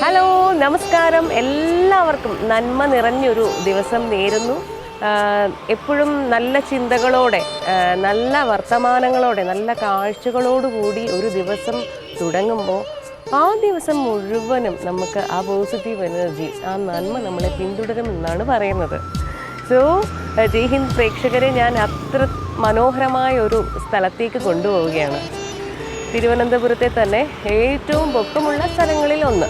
Hello നമസ്കാരം. എല്ലാവർക്കും നന്മ നിറഞ്ഞൊരു ദിവസം നേരുന്നു. എപ്പോഴും നല്ല ചിന്തകളോടെ നല്ല വർത്തമാനങ്ങളോടെ നല്ല കാഴ്ചകളോടുകൂടി ഒരു ദിവസം തുടങ്ങുമ്പോൾ ആ ദിവസം മുഴുവനും നമുക്ക് ആ പോസിറ്റീവ് എനർജി ആ നന്മ നമ്മളെ പിന്തുടരുമെന്നാണ് പറയുന്നത്. സോ ജയ് ഹിന്ദ് പ്രേക്ഷകരെ ഞാൻ അത്ര മനോഹരമായ ഒരു സ്ഥലത്തേക്ക് കൊണ്ടുപോവുകയാണ്. തിരുവനന്തപുരത്തെ തന്നെ ഏറ്റവും പൊക്കമുള്ള സ്ഥലങ്ങളിൽ ഒന്ന്.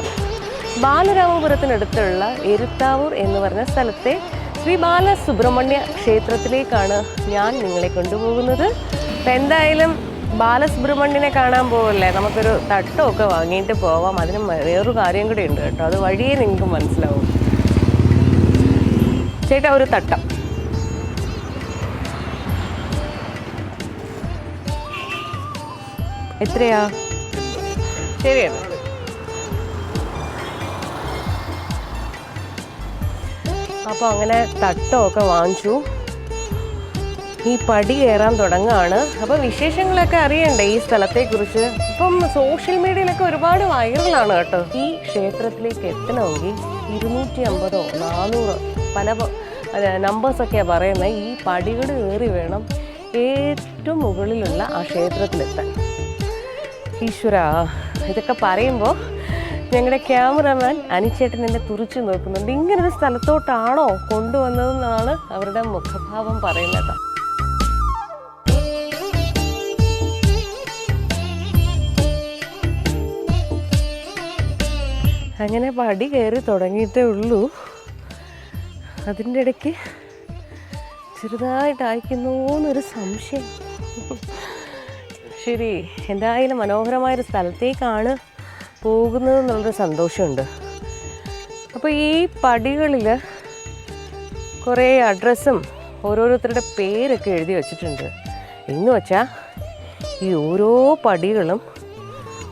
ബാലരാമപുരത്തിനടുത്തുള്ള എരുത്താവൂർ എന്ന് പറഞ്ഞ സ്ഥലത്തെ ശ്രീ ബാലസുബ്രഹ്മണ്യ ക്ഷേത്രത്തിലേക്കാണ് ഞാൻ നിങ്ങളെ കൊണ്ടുപോകുന്നത്. അപ്പം എന്തായാലും ബാലസുബ്രഹ്മണ്യനെ കാണാൻ പോകല്ലേ നമുക്കൊരു തട്ടമൊക്കെ വാങ്ങിയിട്ട് പോവാം. അതിന് വേറൊരു കാര്യം കൂടി ഉണ്ട് കേട്ടോ. അത് വഴിയേ നിങ്ങൾക്ക് മനസ്സിലാവും. ചേട്ടാ ഒരു തട്ടം. എത്രയാ? ശരിയാണ് അപ്പോൾ അങ്ങനെ തട്ടമൊക്കെ വാങ്ങിച്ചു. ഈ പടി കയറാൻ തുടങ്ങുകയാണ് അപ്പോൾ വിശേഷങ്ങളൊക്കെ അറിയണ്ടേ ഈ സ്ഥലത്തെക്കുറിച്ച്? ഇപ്പം സോഷ്യൽ മീഡിയയിലൊക്കെ ഒരുപാട് വൈറലാണ് കേട്ടോ. ഈ ക്ഷേത്രത്തിലേക്ക് എത്തണമെങ്കിൽ ഇരുന്നൂറ്റി അമ്പതോ നാനൂറോ പല നമ്പേഴ്സൊക്കെയാണ് പറയുന്നത് ഈ പടികൾ കയറി വേണം ഏറ്റവും മുകളിലുള്ള ആ ക്ഷേത്രത്തിലെത്താൻ. ഈശ്വര ഇതൊക്കെ പറയുമ്പോൾ ഞങ്ങളുടെ ക്യാമറമാൻ അനിച്ചേട്ടൻ എന്നെ തുറിച്ചു നോക്കുന്നുണ്ട്. ഇങ്ങനൊരു സ്ഥലത്തോട്ടാണോ കൊണ്ടുവന്നതെന്നാണ് അവരുടെ മുഖഭാവം പറയുന്നത്. അങ്ങനെ പടി കയറി തുടങ്ങിയിട്ടേ ഉള്ളൂ. അതിന്റെ ഇടയ്ക്ക് ചെറുതായിട്ട് അയക്കുന്നുവെന്നൊരു സംശയം. ശരി എന്തായാലും മനോഹരമായൊരു സ്ഥലത്തേക്കാണ് പോകുന്നത് എന്നുള്ളൊരു സന്തോഷമുണ്ട്. അപ്പോൾ ഈ പടികളിൽ കുറേ അഡ്രസ്സും ഓരോരുത്തരുടെ പേരൊക്കെ എഴുതി വച്ചിട്ടുണ്ട്. എന്ന് വെച്ചാൽ ഈ ഓരോ പടികളും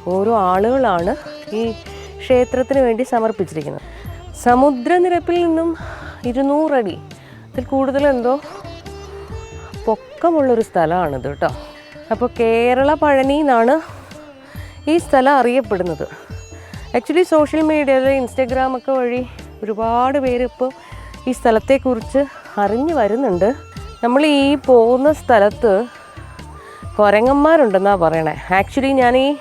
ഓരോ ആളുകളാണ് ഈ ക്ഷേത്രത്തിന് വേണ്ടി സമർപ്പിച്ചിരിക്കുന്നത്. സമുദ്രനിരപ്പിൽ നിന്നും ഇരുന്നൂറടി അതിൽ കൂടുതലെന്തോ പൊക്കമുള്ളൊരു സ്ഥലമാണിത് കേട്ടോ. അപ്പോൾ കേരള പഴനി എന്നാണ് ഈ സ്ഥലം അറിയപ്പെടുന്നത്. ആക്ച്വലി സോഷ്യൽ മീഡിയയിൽ ഇൻസ്റ്റഗ്രാമൊക്കെ വഴി ഒരുപാട് പേര് ഇപ്പോൾ ഈ സ്ഥലത്തെക്കുറിച്ച് അറിഞ്ഞു വരുന്നുണ്ട്. നമ്മൾ ഈ പോകുന്ന സ്ഥലത്ത് കുരങ്ങന്മാരുണ്ടെന്നാണ് പറയണേ. ആക്ച്വലി ഞാൻ ഈ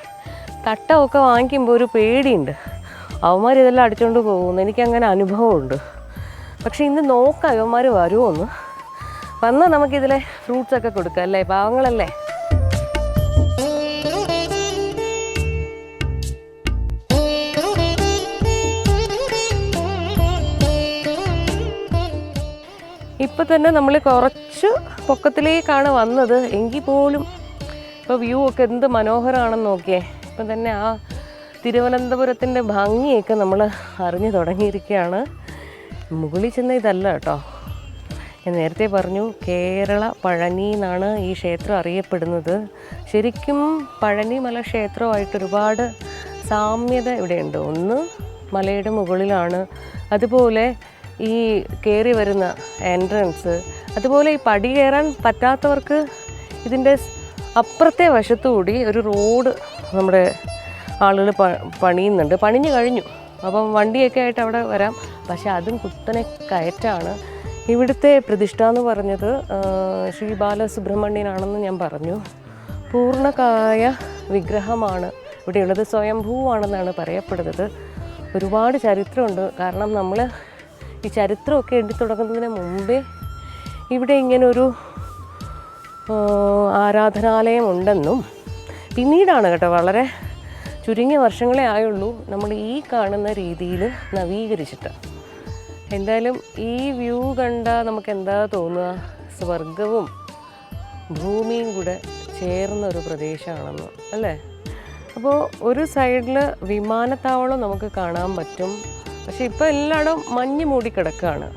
തട്ടമൊക്കെ വാങ്ങിക്കുമ്പോൾ ഒരു പേടിയുണ്ട്. അവന്മാർ ഇതെല്ലാം അടിച്ചുകൊണ്ട് പോകുന്നു. എനിക്കങ്ങനെ അനുഭവമുണ്ട്. പക്ഷേ ഇന്ന് നോക്കാം ഇവന്മാർ വരുമോന്ന് വന്നാൽ നമുക്കിതിലെ ഫ്രൂട്ട്സൊക്കെ കൊടുക്കാം അല്ലേ? പാവങ്ങളല്ലേ? ഇപ്പം തന്നെ നമ്മൾ കുറച്ച് പൊക്കത്തിലേക്കാണ് വന്നത്. എങ്കിൽ പോലും ഇപ്പോൾ വ്യൂ ഒക്കെ എന്ത് മനോഹരമാണെന്ന് നോക്കിയേ. ഇപ്പം തന്നെ ആ തിരുവനന്തപുരത്തിന്റെ ഭംഗിയൊക്കെ നമ്മൾ അറിഞ്ഞു തുടങ്ങിയിരിക്കുകയാണ്. മുകളിൽ ചെന്ന ഇതല്ല കേട്ടോ. ഞാൻ നേരത്തെ പറഞ്ഞു കേരള പഴനി എന്നാണ് ഈ ക്ഷേത്രം അറിയപ്പെടുന്നത്. ശരിക്കും പഴനി മല ക്ഷേത്രമായിട്ട് ഒരുപാട് സാമ്യത ഇവിടെയുണ്ട്. ഒന്ന് മലയുടെ മുകളിലാണ്. അതുപോലെ ഈ കയറി വരുന്ന എൻട്രൻസ് അതുപോലെ ഈ പടി കയറാൻ പറ്റാത്തവർക്ക് ഇതിന്റെ അപ്പുറത്തെ വശത്തുകൂടി ഒരു റോഡ് നമ്മുടെ ആളുകൾ പണിയുന്നുണ്ട്. പണിഞ്ഞു കഴിഞ്ഞു. അപ്പം വണ്ടിയൊക്കെ ആയിട്ട് അവിടെ വരാം. പക്ഷേ അതും കുത്തനെ കയറ്റാണ്. ഇവിടുത്തെ പ്രതിഷ്ഠ എന്ന് പറഞ്ഞത് ശ്രീ ബാലസുബ്രഹ്മണ്യനാണെന്ന് ഞാൻ പറഞ്ഞു. പൂർണകായ വിഗ്രഹമാണ് ഇവിടെയുള്ളത്. സ്വയംഭൂവാണെന്നാണ് പറയപ്പെടുന്നത്. ഒരുപാട് ചരിത്രമുണ്ട്. കാരണം നമ്മൾ ഈ ചരിത്രമൊക്കെ എഴുതി തുടങ്ങുന്നതിന് മുമ്പേ ഇവിടെ ഇങ്ങനൊരു ആരാധനാലയം ഉണ്ടെന്നും പിന്നീടാണ് കേട്ടോ വളരെ ചുരുങ്ങിയ വർഷങ്ങളെ ആയുള്ളൂ നമ്മൾ ഈ കാണുന്ന രീതിയിൽ നവീകരിച്ചിട്ട്. എന്തായാലും ഈ വ്യൂ കണ്ടാൽ നമുക്ക് എന്താ തോന്നുക? സ്വർഗവും ഭൂമിയും കൂടെ ചേർന്ന ഒരു പ്രദേശമാണെന്ന് അല്ലേ? അപ്പോൾ ഒരു സൈഡിൽ വിമാനത്താവളം നമുക്ക് കാണാൻ പറ്റും. പക്ഷെ ഇപ്പോൾ എല്ലായിടവും മഞ്ഞ് മൂടി കിടക്കുകയാണ്.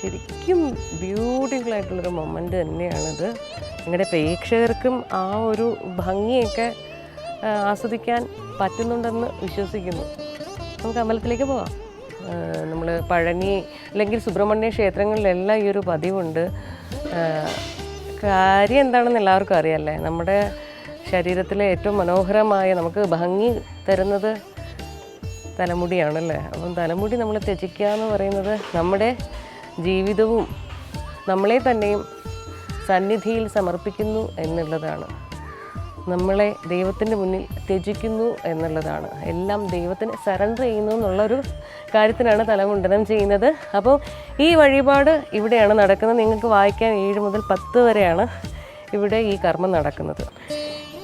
ശരിക്കും ബ്യൂട്ടിഫുൾ ആയിട്ടുള്ളൊരു മൊമെന്റ് തന്നെയാണിത്. നിങ്ങളുടെ പ്രേക്ഷകർക്കും ആ ഒരു ഭംഗിയൊക്കെ ആസ്വദിക്കാൻ പറ്റുന്നുണ്ടെന്ന് വിശ്വസിക്കുന്നു. നമുക്ക് അമ്പലത്തിലേക്ക് പോവാം. നമ്മൾ പഴനി അല്ലെങ്കിൽ സുബ്രഹ്മണ്യ ക്ഷേത്രങ്ങളിലെല്ലാം ഈ ഒരു പതിവുണ്ട്. കാര്യം എന്താണെന്ന് എല്ലാവർക്കും അറിയാമല്ലേ നമ്മുടെ ശരീരത്തിലെ ഏറ്റവും മനോഹരമായ നമുക്ക് ഭംഗി തരുന്നത് തലമുടിയാണല്ലേ? അപ്പം തലമുടി നമ്മൾ ത്യജിക്കുക എന്ന് പറയുന്നത് നമ്മുടെ ജീവിതവും നമ്മളെ തന്നെയും സന്നിധിയിൽ സമർപ്പിക്കുന്നു എന്നുള്ളതാണ്. നമ്മളെ ദൈവത്തിന്റെ മുന്നിൽ ത്യജിക്കുന്നു എന്നുള്ളതാണ്. എല്ലാം ദൈവത്തിന് സറണ്ടർ ചെയ്യുന്നു എന്നുള്ളൊരു കാര്യത്തിനാണ് തലമുണ്ടനം ചെയ്യുന്നത്. അപ്പോൾ ഈ വഴിപാട് ഇവിടെയാണ് നടക്കുന്നത്. നിങ്ങൾക്ക് വായിക്കാൻ ഏഴ് മുതൽ പത്ത് വരെയാണ് ഇവിടെ ഈ കർമ്മം നടക്കുന്നത്.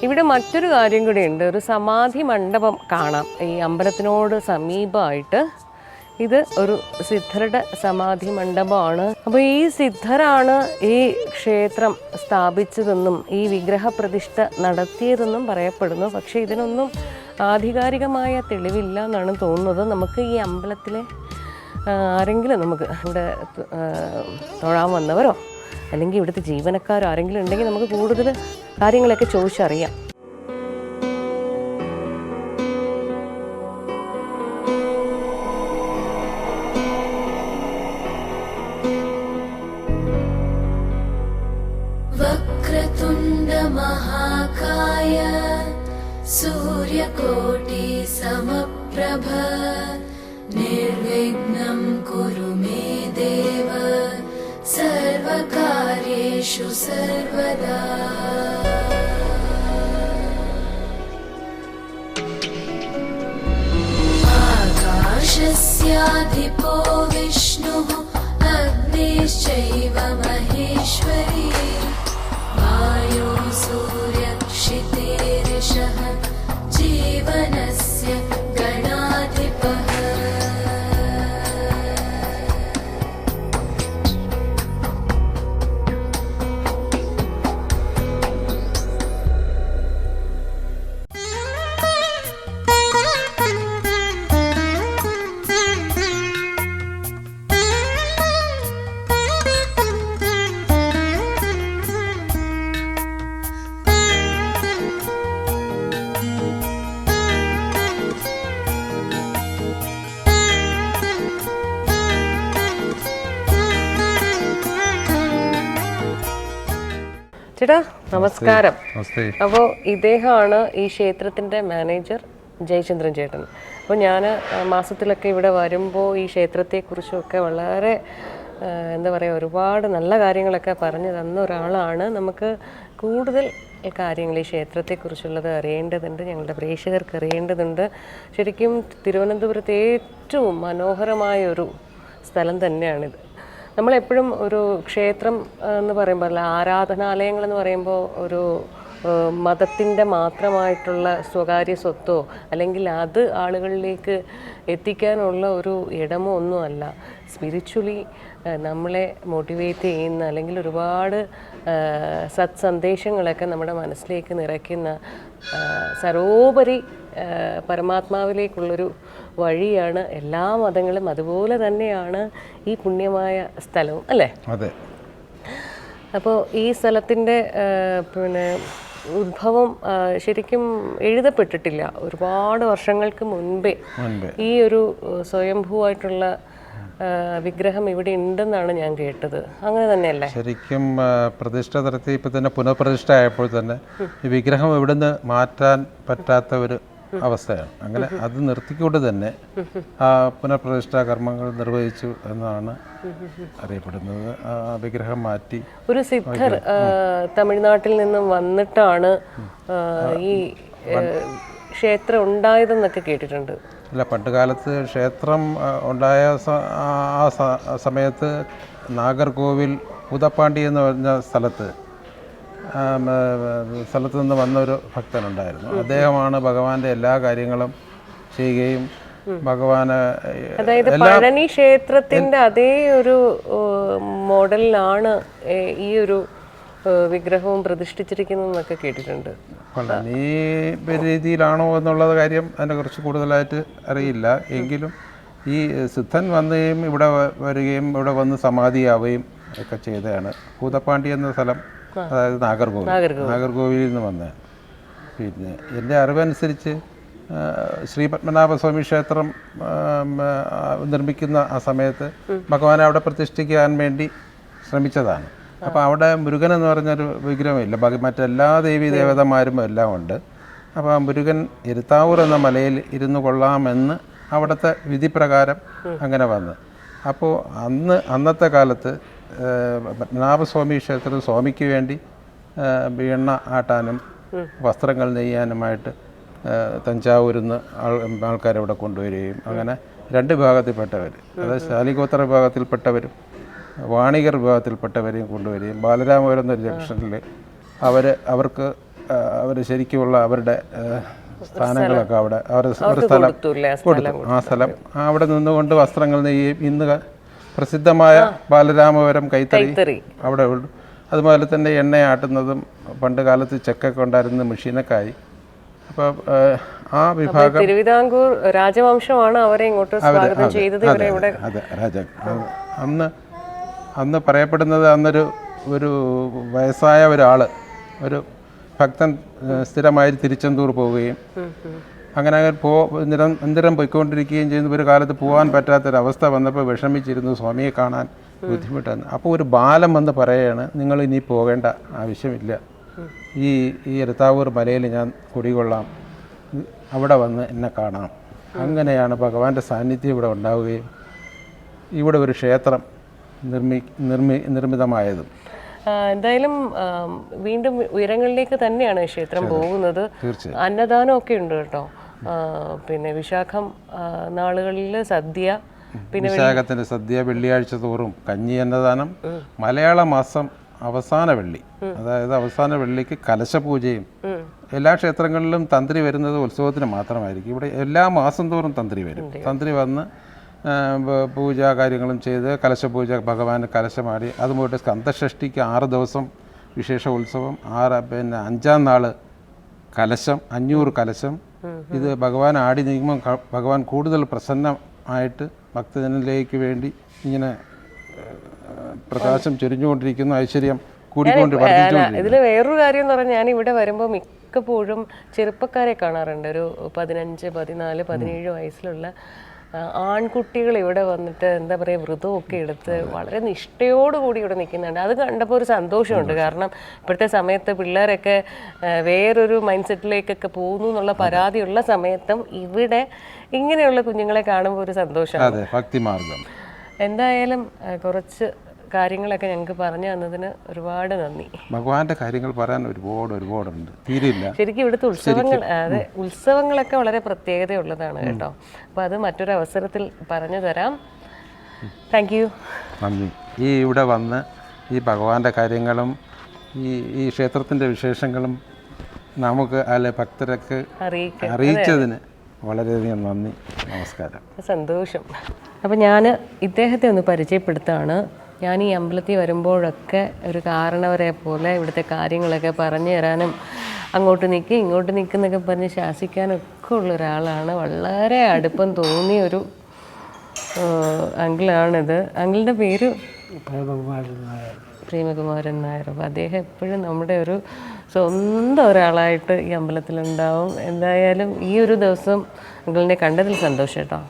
ഇവിടെ മറ്റൊരു കാര്യം കൂടി ഉണ്ട്. ഒരു സമാധി മണ്ഡപം കാണാം. ഈ അമ്പലത്തിനോട് സമീപമായിട്ട് ഇത് ഒരു സിദ്ധരുടെ സമാധി മണ്ഡപമാണ്. അപ്പോൾ ഈ സിദ്ധരാണ് ഈ ക്ഷേത്രം സ്ഥാപിച്ചതെന്നും ഈ വിഗ്രഹപ്രതിഷ്ഠ നടത്തിയതെന്നും പറയപ്പെടുന്നു. പക്ഷേ ഇതിനൊന്നും ആധികാരികമായ തെളിവില്ല എന്നാണ് തോന്നുന്നത്. നമുക്ക് ഈ അമ്പലത്തിലെ ആരെങ്കിലും നമുക്ക് ഇവിടെ തൊഴാൻ വന്നവരോ? അല്ലെങ്കിൽ ഇവിടുത്തെ ജീവനക്കാരോ ആരെങ്കിലും ഉണ്ടെങ്കിൽ നമുക്ക് കൂടുതൽ കാര്യങ്ങളൊക്കെ ചോദിച്ചറിയാം वक्रतुण्डमहाकाय सूर्यकोटि समप्रभ सर्वकार्येषु सर्वदा। आकाशस्याधिपो विष्णुः अग्निश्चैव महेश्वरी ചേട്ടാ നമസ്കാരം. അപ്പോൾ ഇദ്ദേഹമാണ് ഈ ക്ഷേത്രത്തിന്റെ മാനേജർ ജയചന്ദ്രൻ ചേട്ടൻ. അപ്പോൾ ഞാൻ മാസത്തിലൊക്കെ ഇവിടെ വരുമ്പോൾ ഈ ക്ഷേത്രത്തെക്കുറിച്ചൊക്കെ വളരെ എന്താ പറയുക ഒരുപാട് നല്ല കാര്യങ്ങളൊക്കെ പറഞ്ഞു തന്ന ഒരാളാണ്. നമുക്ക് കൂടുതൽ കാര്യങ്ങൾ ഈ ക്ഷേത്രത്തെക്കുറിച്ചുള്ളത് അറിയേണ്ടതുണ്ട് ഞങ്ങളുടെ പ്രേക്ഷകർക്ക് അറിയേണ്ടതുണ്ട്. ശരിക്കും തിരുവനന്തപുരത്ത് ഏറ്റവും മനോഹരമായ ഒരു സ്ഥലം തന്നെയാണിത്. നമ്മളെപ്പോഴും ഒരു ക്ഷേത്രം എന്ന് പറയുമ്പോൾ ആരാധനാലയങ്ങൾ എന്ന് പറയുമ്പോൾ ഒരു മതത്തിന്റെ മാത്രമായിട്ടുള്ള സ്വകാര്യ സ്വത്തോ അല്ലെങ്കിൽ അത് ആളുകളിലേക്ക് എത്തിക്കാനുള്ള ഒരു ഇടമോ ഒന്നുമല്ല. സ്പിരിച്വലി നമ്മളെ മോട്ടിവേറ്റ് ചെയ്യുന്ന അല്ലെങ്കിൽ ഒരുപാട് സത് സന്ദേശങ്ങളൊക്കെ നമ്മുടെ മനസ്സിലേക്ക് നിറയ്ക്കുന്ന സരോപരി പരമാത്മാവിലേക്കുള്ളൊരു വഴിയാണ് എല്ലാ മതങ്ങളും അതുപോലെ തന്നെയാണ് ഈ പുണ്യമായ സ്ഥലവും അല്ലേ? അതെ. അപ്പോൾ ഈ സ്ഥലത്തിന്റെ പിന്നെ ഉത്ഭവം ശരിക്കും എഴുതപ്പെട്ടിട്ടില്ല. ഒരുപാട് വർഷങ്ങൾക്ക് മുൻപേ ഈ ഒരു സ്വയംഭൂവായിട്ടുള്ള വിഗ്രഹം ഇവിടെ ഉണ്ടെന്നാണ് ഞാൻ കേട്ടത്. അങ്ങനെ തന്നെയല്ലേ? ശരിക്കും പ്രതിഷ്ഠ നടത്തി ഇപ്പം തന്നെ പുനഃപ്രതിഷ്ഠ ആയപ്പോൾ തന്നെ ഈ വിഗ്രഹം ഇവിടുന്ന് മാറ്റാൻ പറ്റാത്ത ഒരു അവസ്ഥയാണ്. അങ്ങനെ അത് നിർത്തിക്കൊണ്ട് തന്നെ ആ പുനഃപ്രതിഷ്ഠാ കർമ്മങ്ങൾ നിർവഹിച്ചു എന്നാണ് അറിയപ്പെടുന്നത്. വിഗ്രഹം മാറ്റി ഒരു സിദ്ധർ തമിഴ്നാട്ടിൽ നിന്നും വന്നിട്ടാണ് ഈ ക്ഷേത്രം ഉണ്ടായതെന്നൊക്കെ കേട്ടിട്ടുണ്ട്. അല്ല പണ്ടുകാലത്ത് ക്ഷേത്രം ഉണ്ടായ ആ- സമയത്ത് നാഗർകോവിൽ പൂതപ്പാണ്ടി എന്ന് പറഞ്ഞ സ്ഥലത്ത് സ്ഥലത്ത് നിന്ന് വന്ന ഒരു ഭക്തനുണ്ടായിരുന്നു. അദ്ദേഹമാണ് ഭഗവാന്റെ എല്ലാ കാര്യങ്ങളും ചെയ്യുകയും ഭഗവാന് അതായത് പഴനി ക്ഷേത്രത്തിന്റെ അതേ ഒരു മോഡലിലാണ് ഈ ഒരു വിഗ്രഹവും പ്രതിഷ്ഠിച്ചിരിക്കുന്നതെന്നൊക്കെ കേട്ടിട്ടുണ്ട്. പളനി രീതിയിലാണോ എന്നുള്ളത് കാര്യം അതിനെ കുറിച്ച് കൂടുതലായിട്ട് അറിയില്ല. എങ്കിലും ഈ സിദ്ധൻ വന്നുകയും ഇവിടെ വരികയും ഇവിടെ വന്ന് സമാധിയാവുകയും ഒക്കെ ചെയ്തതാണ്. ഭൂതപ്പാണ്ടി എന്ന സ്ഥലം അതായത് നാഗർകോവിൽ. നാഗർകോവിലിൽ നിന്ന് വന്ന പിന്നെ എന്റെ അറിവനുസരിച്ച് ശ്രീ പത്മനാഭസ്വാമി ക്ഷേത്രം നിർമ്മിക്കുന്ന ആ സമയത്ത് ഭഗവാനെ അവിടെ പ്രതിഷ്ഠിക്കാൻ വേണ്ടി ശ്രമിച്ചതാണ്. അപ്പോൾ അവിടെ മുരുകൻ എന്ന് പറഞ്ഞൊരു വിഗ്രഹമില്ല. മറ്റെല്ലാ ദേവീ ദേവതമാരും എല്ലാം ഉണ്ട്. അപ്പോൾ ആ മുരുകൻ ഇരുത്താവൂർ എന്ന മലയിൽ ഇരുന്നു കൊള്ളാമെന്ന് അവിടുത്തെ വിധിപ്രകാരം അങ്ങനെ വന്ന്. അപ്പോൾ അന്ന് അന്നത്തെ കാലത്ത് പത്മനാഭസ്വാമി ക്ഷേത്രത്തിൽ സ്വാമിക്ക് വേണ്ടി എണ്ണ ആട്ടാനും വസ്ത്രങ്ങൾ നെയ്യാനുമായിട്ട് തഞ്ചാവൂരിന്ന് തഞ്ചാവൂരിൽ നിന്ന് ആൾ ആൾക്കാരവിടെ കൊണ്ടുവരികയും അങ്ങനെ രണ്ട് വിഭാഗത്തിൽപ്പെട്ടവർ അതായത് ശാലിഗോത്ര വിഭാഗത്തിൽപ്പെട്ടവരും വാണികർ വിഭാഗത്തിൽപ്പെട്ടവരെയും കൊണ്ടുവരികയും ബാലരാമപുരം എന്നൊരു ജംഗ്ഷനിൽ അവർ അവർക്ക് അവർ ശരിക്കുമുള്ള അവരുടെ സ്ഥാനങ്ങളൊക്കെ അവിടെ അവരുടെ സ്ഥലം കൊടുത്തു ആ സ്ഥലം അവിടെ നിന്നുകൊണ്ട് വസ്ത്രങ്ങൾ നെയ്യുകയും ഇന്ന് പ്രസിദ്ധമായ ബാലരാമപുരം കൈത്തറി അവിടെ ഉള്ളു അതുപോലെ തന്നെ എണ്ണയാട്ടുന്നതും പണ്ട് കാലത്ത് ചെക്കൊക്കെ ഉണ്ടായിരുന്ന മെഷീനൊക്കെ ആയി അപ്പോൾ ആ വിഭാഗം തിരുവിതാംകൂർ രാജവംശമാണ് അവരെ ഇങ്ങോട്ട് സ്വാഗതം ചെയ്തത്. ഇവിടെ അന്ന് അന്ന് പറയപ്പെടുന്നത് അന്നൊരു ഒരു വയസ്സായ ഒരാൾ ഒരു ഭക്തൻ സ്ഥിരമായി തിരുച്ചെന്തൂർ പോവുകയും അങ്ങനെ അങ്ങനെ പോ നിരം നിരന്തരം പോയിക്കൊണ്ടിരിക്കുകയും ചെയ്യുന്ന. ഒരു കാലത്ത് പോകാൻ പറ്റാത്തൊരവസ്ഥ വന്നപ്പോൾ വിഷമിച്ചിരുന്നു സ്വാമിയെ കാണാൻ ബുദ്ധിമുട്ടാണ് അപ്പോൾ ഒരു ബാലം വന്ന് പറയുകയാണ് നിങ്ങൾ ഇനി പോകേണ്ട ആവശ്യമില്ല. ഈ ഈ എരുത്താവൂർ മലയിൽ ഞാൻ കുടികൊള്ളാം. അവിടെ വന്ന് എന്നെ കാണാം. അങ്ങനെയാണ് ഭഗവാന്റെ സാന്നിധ്യം ഇവിടെ ഉണ്ടാവുകയും ഇവിടെ ഒരു ക്ഷേത്രം നിർമ്മി നിർമ്മി നിർമ്മിതമായതും. എന്തായാലും വീണ്ടും ഉയരങ്ങളിലേക്ക് തന്നെയാണ് ക്ഷേത്രം പോകുന്നത്. അന്നദാനം ഒക്കെ ഉണ്ട് കേട്ടോ. പിന്നെ വിശാഖം നാളുകളിൽ സദ്യ പിന്നെ വിശാഖത്തിന്റെ സദ്യ വെള്ളിയാഴ്ച തോറും. കഞ്ഞി അന്നദാനം മലയാള മാസം അവസാന വെള്ളി. അതായത് അവസാന വെള്ളിക്ക് കലശപൂജയും എല്ലാ ക്ഷേത്രങ്ങളിലും തന്ത്രി വരുന്നത് ഉത്സവത്തിന് മാത്രമായിരിക്കും. ഇവിടെ എല്ലാ മാസം തോറും തന്ത്രി വരും. തന്ത്രി വന്ന് പൂജാ കാര്യങ്ങളും ചെയ്ത് കലശപൂജ ഭഗവാന് കലശമാടി അതുപോലെ സ്കന്ധഷ്ഠിക്ക് ആറ് ദിവസം വിശേഷ ഉത്സവം ആറ് പിന്നെ അഞ്ചാം നാൾ കലശം അഞ്ഞൂറ് കലശം ഇത് ഭഗവാൻ ആടി നീങ്ങുമ്പോൾ ഭഗവാൻ കൂടുതൽ പ്രസന്നമായിട്ട് ഭക്തജനിലേക്ക് വേണ്ടി ഇങ്ങനെ പ്രകാശം ചൊരിഞ്ഞുകൊണ്ടിരിക്കുന്നു ഐശ്വര്യം കൂടിക്കൊണ്ട് ഇതിൽ വേറൊരു കാര്യം എന്ന് പറഞ്ഞാൽ ഞാൻ ഇവിടെ വരുമ്പോൾ മിക്കപ്പോഴും ചെറുപ്പക്കാരെ കാണാറുണ്ട്. ഒരു പതിനഞ്ച് പതിനാല് പതിനേഴ് വയസ്സിലുള്ള ആൺകുട്ടികൾ ഇവിടെ വന്നിട്ട് എന്താ പറയുക വ്രതമൊക്കെ എടുത്ത് വളരെ നിഷ്ഠയോടുകൂടി ഇവിടെ നിൽക്കുന്നുണ്ട്. അത് കണ്ടപ്പോൾ ഒരു സന്തോഷമുണ്ട്. കാരണം ഇപ്പോഴത്തെ സമയത്ത് പിള്ളേരൊക്കെ വേറൊരു മൈൻഡ് സെറ്റിലേക്കൊക്കെ പോകുന്നു എന്നുള്ള പരാതിയുള്ള സമയത്തും ഇവിടെ ഇങ്ങനെയുള്ള കുഞ്ഞുങ്ങളെ കാണുമ്പോൾ ഒരു സന്തോഷമാണ്. ഭക്തിമാർഗം. എന്തായാലും കുറച്ച് കാര്യങ്ങളൊക്കെ ഞങ്ങൾക്ക് പറഞ്ഞു തന്നതിന് ഒരുപാട് നന്ദി. ഭഗവാന്റെ കാര്യങ്ങൾ പറയാൻ ഒരുപാട് ഒരുപാടുണ്ട്. തീരില്ല ശരിക്കും ഇവിടുത്തെ ഉത്സവങ്ങൾ അതെ ഉത്സവങ്ങളൊക്കെ വളരെ പ്രത്യേകതയുള്ളതാണ് കേട്ടോ. അപ്പോൾ അത് മറ്റൊരു അവസരത്തിൽ പറഞ്ഞു തരാം. താങ്ക് യു നന്ദി. ഈ ഇവിടെ വന്ന് ഈ ഭഗവാന്റെ കാര്യങ്ങളും ഈ ഈ ക്ഷേത്രത്തിന്റെ വിശേഷങ്ങളും നമുക്ക് അല്ലെ ഭക്തരൊക്കെ അറിയിച്ചതിന് വളരെയധികം നന്ദി. നമസ്കാരം. സന്തോഷം. അപ്പോൾ ഞാൻ ഇദ്ദേഹത്തെ ഒന്ന് പരിചയപ്പെടുത്താണ്. ഞാൻ ഈ അമ്പലത്തിൽ വരുമ്പോഴൊക്കെ ഒരു കാരണവരെ പോലെ ഇവിടുത്തെ കാര്യങ്ങളൊക്കെ പറഞ്ഞു തരാനും അങ്ങോട്ട് നിൽക്കുക ഇങ്ങോട്ട് നിൽക്കുന്നൊക്കെ പറഞ്ഞ് ശാസിക്കാനൊക്കെ ഉള്ള ഒരാളാണ്. വളരെ അടുപ്പം തോന്നിയ ഒരു അങ്കിളാണിത്. അങ്കിളിന്റെ പേര്? പ്രേമകുമാരൻ നായർ. അപ്പോൾ അദ്ദേഹം എപ്പോഴും നമ്മുടെ ഒരു സ്വന്തം ഒരാളായിട്ട് ഈ അമ്പലത്തിലുണ്ടാവും. എന്തായാലും ഈ ഒരു ദിവസം അങ്കിളിനെ കണ്ടതിൽ സന്തോഷം കേട്ടോ.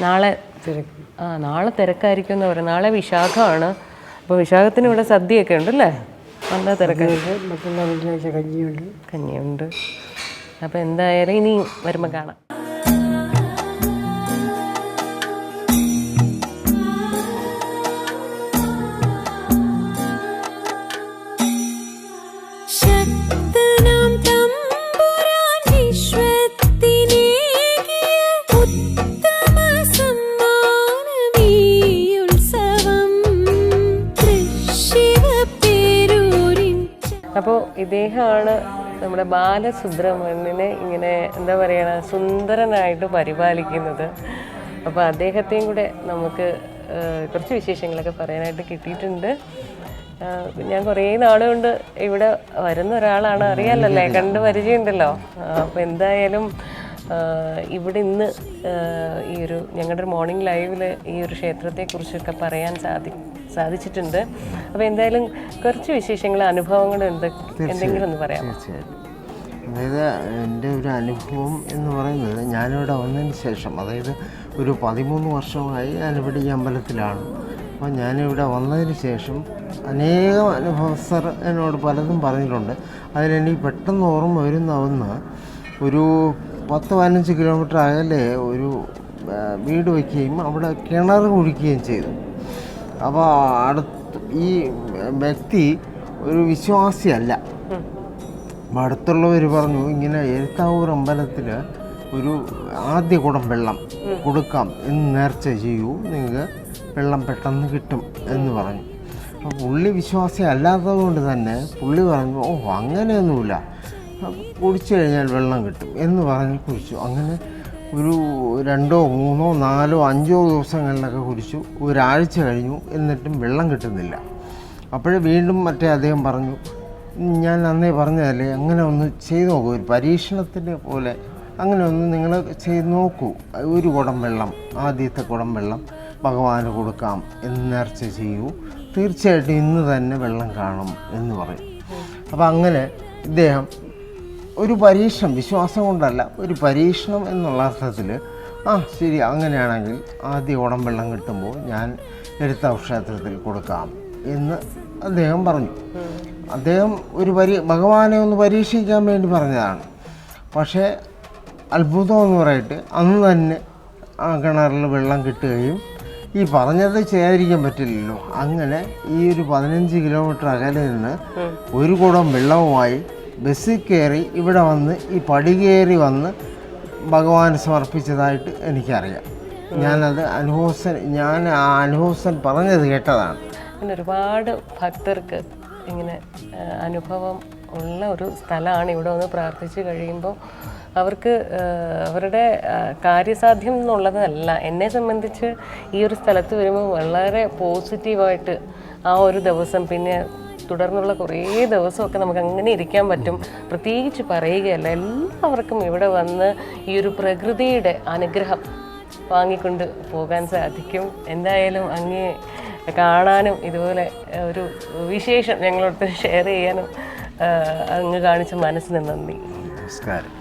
നാളെ ആ നാളെ തിരക്കായിരിക്കും എന്ന് പറയാം. നാളെ വിശാഖമാണ് അപ്പോൾ വിശാഖത്തിന് ഇവിടെ സദ്യയൊക്കെ ഉണ്ടല്ലേ? നല്ല തിരക്കായിരിക്കും കഞ്ഞിയുണ്ട്. കഞ്ഞിയുണ്ട്. അപ്പോൾ എന്തായാലും ഇനി വരുമ്പോൾ കാണാം. ഇദ്ദേഹമാണ് നമ്മുടെ ബാലസുബ്രഹ്മണ്യനെ ഇങ്ങനെ എന്താ പറയുക സുന്ദരനായിട്ട് പരിപാലിക്കുന്നത്. അപ്പോൾ അദ്ദേഹത്തെയും കൂടെ നമുക്ക് കുറച്ച് വിശേഷങ്ങളൊക്കെ പറയാനായിട്ട് കിട്ടിയിട്ടുണ്ട്. ഞാൻ കുറേ നാളുകൊണ്ട് ഇവിടെ വരുന്ന ഒരാളാണ് അറിയാലല്ലേ കണ്ട് പരിചയമുണ്ടല്ലോ. അപ്പോൾ എന്തായാലും ഇവിടെ ഇന്ന് ഈ ഒരു ഞങ്ങളുടെ ഒരു മോർണിംഗ് ലൈവിൽ ഈ ഒരു ക്ഷേത്രത്തെക്കുറിച്ചൊക്കെ പറയാൻ സാധി സാധിച്ചിട്ടുണ്ട്. അപ്പോൾ എന്തായാലും കുറച്ച് വിശേഷങ്ങൾ അനുഭവങ്ങൾ എന്ത് എന്തെങ്കിലും ഒന്ന് പറയാമോ? അതായത് എന്റെ ഒരു അനുഭവം എന്ന് പറയുന്നത് ഞാനിവിടെ വന്നതിന് ശേഷം അതായത് ഒരു പതിമൂന്ന് വർഷമായി ഞാനിവിടെ ഈ അമ്പലത്തിലാണ്. അപ്പോൾ ഞാനിവിടെ വന്നതിന് ശേഷം അനേകം അനുഭവസ്ഥർ എന്നോട് പലതും പറഞ്ഞിട്ടുണ്ട്. അതിലെനിക്ക് പെട്ടെന്ന് ഓർമ്മ വരുന്ന ഒന്ന് ഒരു പത്ത് പതിനഞ്ച് കിലോമീറ്റർ അകലെ ഒരു വീട് വയ്ക്കുകയും അവിടെ കിണർ കുഴിക്കുകയും ചെയ്തു. അപ്പോൾ അടുത്ത് ഈ വ്യക്തി ഒരു വിശ്വാസിയല്ല. അപ്പോൾ അടുത്തുള്ളവർ പറഞ്ഞു ഇങ്ങനെ എഴുത്താവൂർ അമ്പലത്തിൽ ഒരു ആദ്യ കുടം വെള്ളം കൊടുക്കാം. എന്ന് നേർച്ച ചെയ്യൂ. നിങ്ങൾക്ക് വെള്ളം പെട്ടെന്ന് കിട്ടും. എന്ന് പറഞ്ഞു. അപ്പോൾ പുള്ളി വിശ്വാസി അല്ലാത്തത് കൊണ്ട് തന്നെ പുള്ളി പറഞ്ഞു ഓ അങ്ങനെയൊന്നുമില്ല. കുടിച്ചു കഴിഞ്ഞാൽ വെള്ളം കിട്ടും എന്ന് പറഞ്ഞ് കുടിച്ചു. അങ്ങനെ ഒരു രണ്ടോ മൂന്നോ നാലോ അഞ്ചോ ദിവസങ്ങളിലൊക്കെ കുടിച്ചു. ഒരാഴ്ച കഴിഞ്ഞു. എന്നിട്ടും വെള്ളം കിട്ടുന്നില്ല. അപ്പോഴേ വീണ്ടും മറ്റേ അദ്ദേഹം പറഞ്ഞു ഞാൻ അന്നേ പറഞ്ഞതല്ലേ അങ്ങനെ ഒന്ന് ചെയ്ത് നോക്കൂ. ഒരു പരീക്ഷണത്തിന്റെ പോലെ അങ്ങനെ ഒന്ന് നിങ്ങൾ ചെയ്ത് നോക്കൂ. ഒരു കുടം വെള്ളം ആദ്യത്തെ കുടം വെള്ളം ഭഗവാന് കൊടുക്കാം എന്ന് നേർച്ച ചെയ്യൂ. തീർച്ചയായിട്ടും ഇന്ന് തന്നെ വെള്ളം കാണും എന്ന് പറയും. അപ്പോൾ അങ്ങനെ ഇദ്ദേഹം ഒരു പരീക്ഷണം വിശ്വാസം കൊണ്ടല്ല ഒരു പരീക്ഷണം എന്നുള്ള അർത്ഥത്തിൽ ആ ശരി അങ്ങനെയാണെങ്കിൽ ആദ്യ ഓണം വെള്ളം കിട്ടുമ്പോൾ ഞാൻ എഴുത്താവ് ക്ഷേത്രത്തിൽ കൊടുക്കാം എന്ന് അദ്ദേഹം പറഞ്ഞു. അദ്ദേഹം ഒരു പരി ഭഗവാനെ ഒന്ന് പരീക്ഷിക്കാൻ വേണ്ടി പറഞ്ഞതാണ്. പക്ഷേ അത്ഭുതം എന്ന് പറയിട്ട് അന്ന് തന്നെ ആ കിണറിൽ വെള്ളം കിട്ടുകയും ഈ പറഞ്ഞത് ചെയ്യാതിരിക്കാൻ പറ്റില്ലല്ലോ. അങ്ങനെ ഈ ഒരു പതിനഞ്ച് കിലോമീറ്റർ അകലെ നിന്ന് ഒരു കുടം വെള്ളവുമായി ബസ്സിൽ കയറി ഇവിടെ വന്ന് ഈ പടി കയറി വന്ന് ഭഗവാന് സമർപ്പിച്ചതായിട്ട് എനിക്കറിയാം. ഞാനത് അനുഭവസൻ ഞാൻ ആ അനുഭവസൻ പറഞ്ഞത് കേട്ടതാണ്. അങ്ങനെ ഒരുപാട് ഭക്തർക്ക് ഇങ്ങനെ അനുഭവം ഉള്ള ഒരു സ്ഥലമാണ് ഇവിടെ വന്ന് പ്രാർത്ഥിച്ച് കഴിയുമ്പോൾ. അവർക്ക് അവരുടെ കാര്യസാധ്യം എന്നുള്ളതല്ല. എന്നെ സംബന്ധിച്ച് ഈ ഒരു സ്ഥലത്ത് വരുമ്പോൾ വളരെ പോസിറ്റീവായിട്ട് ആ ഒരു ദിവസം പിന്നെ തുടർന്നുള്ള കുറേ ദിവസമൊക്കെ നമുക്ക് അങ്ങനെ ഇരിക്കാൻ പറ്റും. പ്രത്യേകിച്ച് പറയുകയല്ല എല്ലാവർക്കും ഇവിടെ വന്ന് ഈ ഒരു പ്രകൃതിയുടെ അനുഗ്രഹം വാങ്ങിക്കൊണ്ട് പോകാൻ സാധിക്കും. എന്തായാലും അങ്ങേ കാണാനും ഇതുപോലെ ഒരു വിശേഷം ഞങ്ങളോട് ഷെയർ ചെയ്യാനും അങ്ങ് കാണിച്ച മനസ്സിന് നന്ദി. നമസ്കാരം.